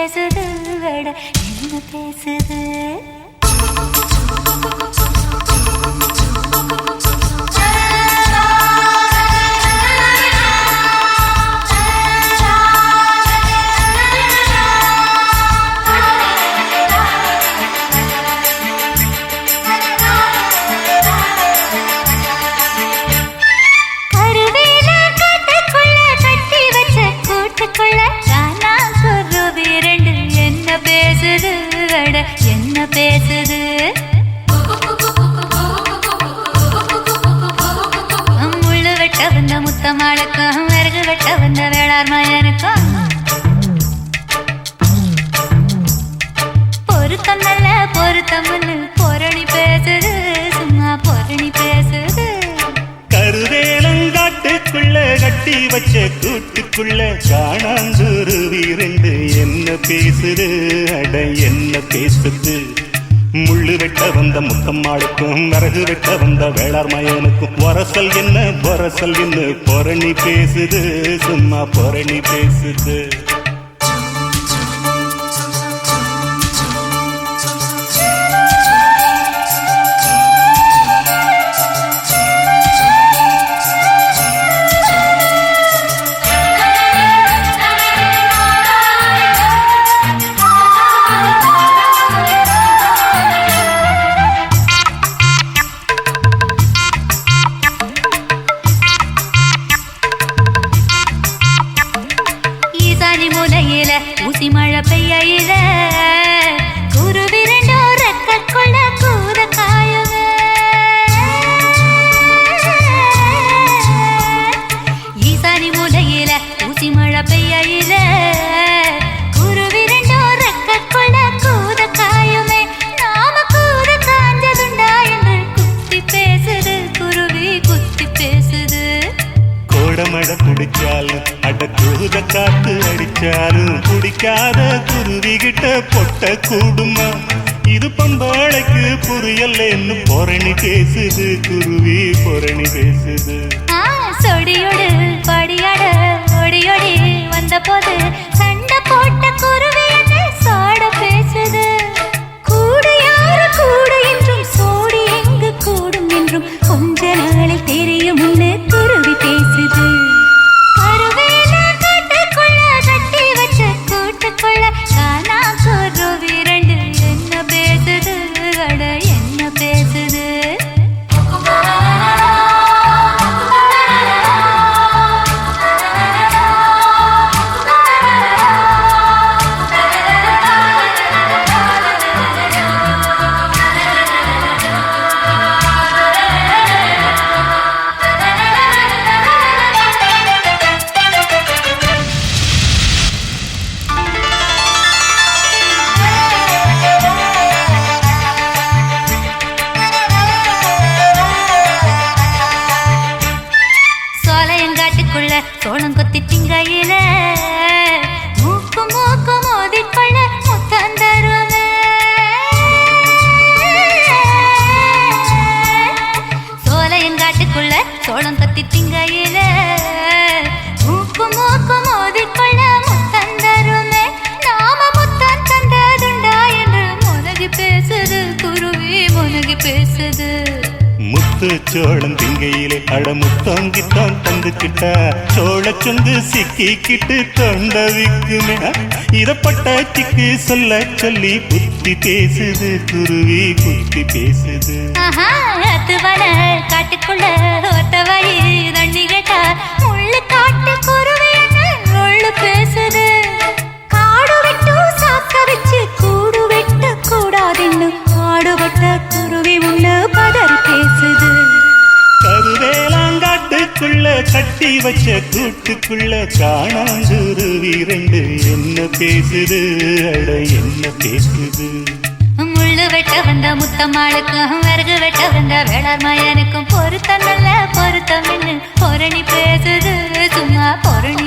பேசுது என்ன பேசுது? என்ன பேசுது? முள்ளு வெட்ட வந்த முத்தமாளுக்கும் விறகு வெட்ட வந்த வேளார் மயனுக்கும். பொருத்தம் நல்ல பொருத்தம்னு பொரணி பேசுது. வச்ச கூட்டுக்குள்ள காணாங்குருவி ரெண்டு என்ன பேசுது? அட என்ன பேசுது? முள்ளு வெட்ட வந்த முத்தம்மாளுக்கும் விறகு வெட்ட வந்த வேளார் மயனுக்கும். பொரசல் என்ன பொரசல் என்ன பொரணி பேசுது சும்மா பொரணி பேசுது. ஈசானி மூலையில ஊசி மழை பெய்யயில. குருவி ரெண்டோ ரெக்கக்குள்ள காயுங்க ஈசானி மூலையில ஊசி மழை பெய்யயில. குருவி ரெண்டோ ரெக்கக்குள்ள கூத காயுமே குடிச்சாலும் அடிச்சாலும் குடிக்காத குருவி கிட்ட பொட்ட கூடுமா? இது பம்பாளைக்கு புரியலன்னு பொரணி பேசுது குருவி பொரணி பேசுது. சொடி சோளம் மூக்கு மூக்கு மோதிக்கொள்ள முத்தம் தருவே சோலையங்காட்டுக்குள்ள சோளம் கொத்தி திங்கையில. மூக்கு மூக்கு மோதிக்கொள்ள முத்தம் நாம முத்தம் தந்ததுண்டா என்று முனகி பேசுது குருவி முனகி பேசுது. முத்து சோழம் திங்கையிலே அட முத்தங்கித்தான் தந்துக்கிட்டா சோழ சொந்து சிக்கிக்கிட்டு தொண்டவிக்குமே. இதப்பட்ட சிக்கு சொல்ல சொல்லி புத்தி பேசுது குருவி புத்தி பேசுது. காட்டுக்குள்ள ஒத்த வழி தண்ணி கேட்டா முள்ளு காட்டு குருவி முள்ளு பேசுது. காடு விட்டு சாக்க வச்சு கூடு வெட்ட கூடாதுன்னு குருவி பதறி கட்டி வச்ச கூட்டுக்குள்ள காணாங்குருவி ரெண்டு என்ன பேசுது? அட என்ன பேசுது? முள்ளு வெட்ட வந்த முத்தம்மாளுக்கும் வரகு வெட்ட வந்த வேளாண் மயனுக்கும் பொருத்தம் நல்ல பொருத்தம் பொரணி பேசுது சும்மா பொரணி